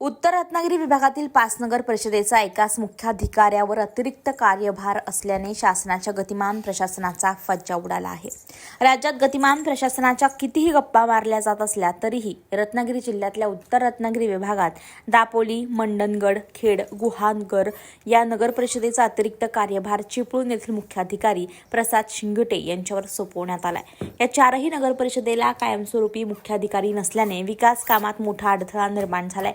उत्तर रत्नागिरी विभागातील पाच नगर परिषदेचा एकाच मुख्याधिकाऱ्यावर अतिरिक्त कार्यभार असल्याने शासनाच्या गतिमान प्रशासनाचा फज्जा उडाला आहे. राज्यात गतिमान प्रशासनाच्या कितीही गप्पा मारल्या जात असल्या तरीही रत्नागिरी जिल्ह्यातल्या उत्तर रत्नागिरी विभागात दापोली मंडणगड खेड गुहानगर या नगर परिषदेचा अतिरिक्त कार्यभार चिपळूण येथील मुख्याधिकारी प्रसाद शिंगटे यांच्यावर सोपवण्यात आलाय. या चारही नगर परिषदेला कायमस्वरूपी मुख्याधिकारी नसल्याने विकास कामात मोठा अडथळा निर्माण झालाय.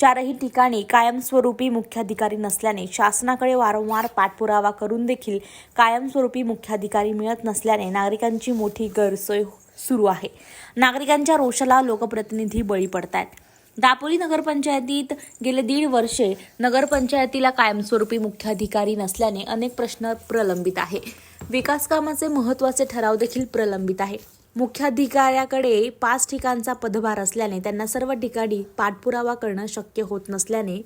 चारही ठिकाणी कायमस्वरूपी मुख्याधिकारी नसल्याने शासनाकडे वारंवार पाठपुरावा करून देखील कायमस्वरूपी मुख्याधिकारी मिळत नसल्याने नागरिकांची मोठी गैरसोय सुरू आहे. नागरिकांच्या रोषाला लोकप्रतिनिधी बळी पडतायत. दापोली नगरपंचायतीत गेले दीड वर्षे नगरपंचायतीला कायमस्वरूपी मुख्याधिकारी नसल्याने अनेक प्रश्न प्रलंबित आहे. विकास कामाचे ठराव देखील प्रलंबित आहे. मुख्याधिकाऱ्याकडे पाच ठिकाणचा पदभार असल्याने त्यांना सर्व ठिकाणी पाठपुरावा करणं शक्य होत नसल्याने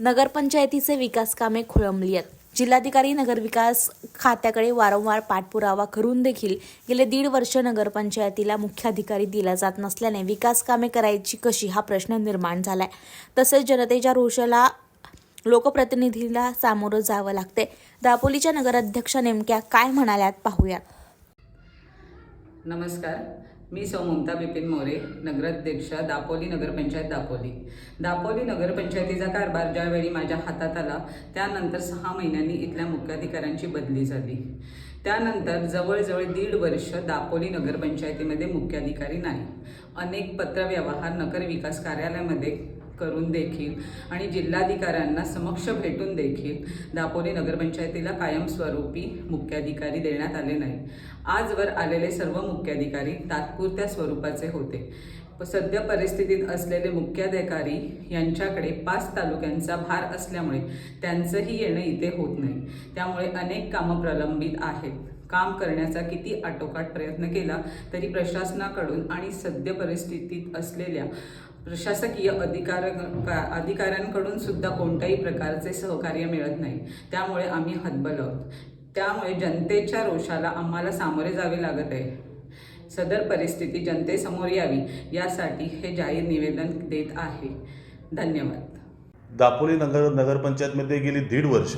नगरपंचायतीचे विकास कामे खोळंबली आहेत. जिल्हाधिकारी नगरविकास खात्याकडे वारंवार पाठपुरावा करून देखील गेले दीड वर्ष नगरपंचायतीला मुख्याधिकारी दिला जात नसल्याने विकास कामे करायची कशी हा प्रश्न निर्माण झालाय. तसेच जनतेच्या रोषाला लोकप्रतिनिधीला सामोरं जावं लागते दापोलीच्या नगराध्यक्षा नेमक्या काय म्हणाल्यात पाहूयात. नमस्कार. मी सौ ममता बिपिन मोरे नगराध्यक्षा दापोली नगरपंचायत दापोली. दापोली नगरपंचायतीचा कारभार ज्यावेळी माझ्या हातात आला त्यानंतर सहा महिन्यांनी इथल्या मुख्याधिकाऱ्यांची बदली झाली. त्यानंतर जवळजवळ दीड वर्ष दापोली नगरपंचायतीमध्ये मुख्याधिकारी नाही. अनेक पत्रव्यवहार नगर विकास कार्यालयामध्ये करून देखील आणि जिल्हाधिकाऱ्यांना समक्ष भेटून देखील दापोली नगरपंचायतीला कायमस्वरूपी मुख्याधिकारी देण्यात आले नाही. आजवर आलेले सर्व मुख्याधिकारी तात्पुरत्या स्वरूपाचे होते. सद्य परिस्थितीत असलेले मुख्याधिकारी यांच्याकडे पाच तालुक्यांचा भार असल्यामुळे त्यांचंही येणं इथे होत नाही. त्यामुळे अनेक कामं प्रलंबित आहेत. काम करण्याचा किती आटोकाट प्रयत्न केला तरी प्रशासनाकडून आणि सद्य परिस्थितीत असलेल्या प्रशासकीय अधिकार का- अधिकाऱ्यांकडून सुद्धा कोणत्याही प्रकारचे सहकार्य मिळत नाही. त्यामुळे आम्ही हतबल आहोत. त्यामुळे जनतेच्या रोषाला आम्हाला सामोरे जावे लागत आहे. सदर परिस्थिती जनतेसमोर यावी यासाठी हे जाहीर निवेदन देत आहे. धन्यवाद. दापोली नगर नगरपंचायतमध्ये गेली दीड वर्ष.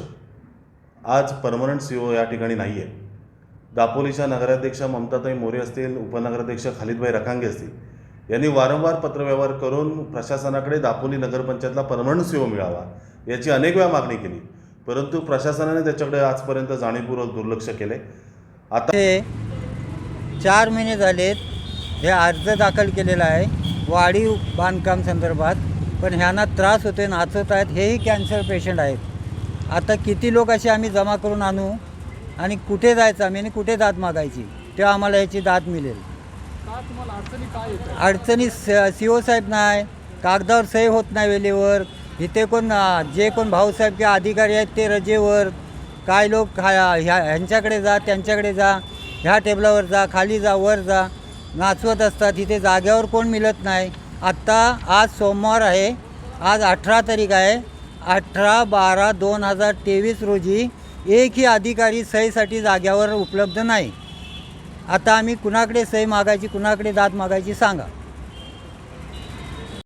आज परमनंट सी ओ या ठिकाणी नाही आहे दापोलीच्या नगराध्यक्षा ममताताई मोरे असतील उपनगराध्यक्ष खालिदभाई रखांगे असतील यांनी वारंवार पत्रव्यवहार करून प्रशासनाकडे दापोली नगरपंचायतला परमनंट सी ओ मिळावा याची अनेक वेळा मागणी केली. परंतु प्रशासनाने त्याच्याकडे आजपर्यंत जाणीवपूर्वक दुर्लक्ष केले. आता चार महिने झालेत हे अर्ज दाखल केलेला आहे. वाढीव बांधकाम संदर्भात. पण ह्यांना त्रास होते नाचत आहेत हेही कॅन्सर पेशंट आहेत. आता किती लोक असे आम्ही जमा करून आणू आणि कुठे जायचं आम्ही आणि कुठे दाद मागायची? तेव्हा आम्हाला ह्याची दाद मिळेल. अडचणी सी ओ साहेब नाही कागदावर सही होत नाही वेळेवर. इथे कोण जे कोण भाऊसाहेब किंवा अधिकारी आहेत ते रजेवर. काय लोक ह्या ह्यांच्याकडे जा त्यांच्याकडे जा. ह्या टेबलावर जा खाली जा वर जा. नाचवत असतात तिथे जाग्यावर कोण मिळत नाही. आत्ता आज सोमवार आहे. आज अठरा तारीख आहे. अठरा बारा दोन हजार तेवीस रोजी एकही अधिकारी सहीसाठी जाग्यावर उपलब्ध नाही. आता आम्ही कुणाकडे सही मागायची कुणाकडे दाद मागायची सांगा.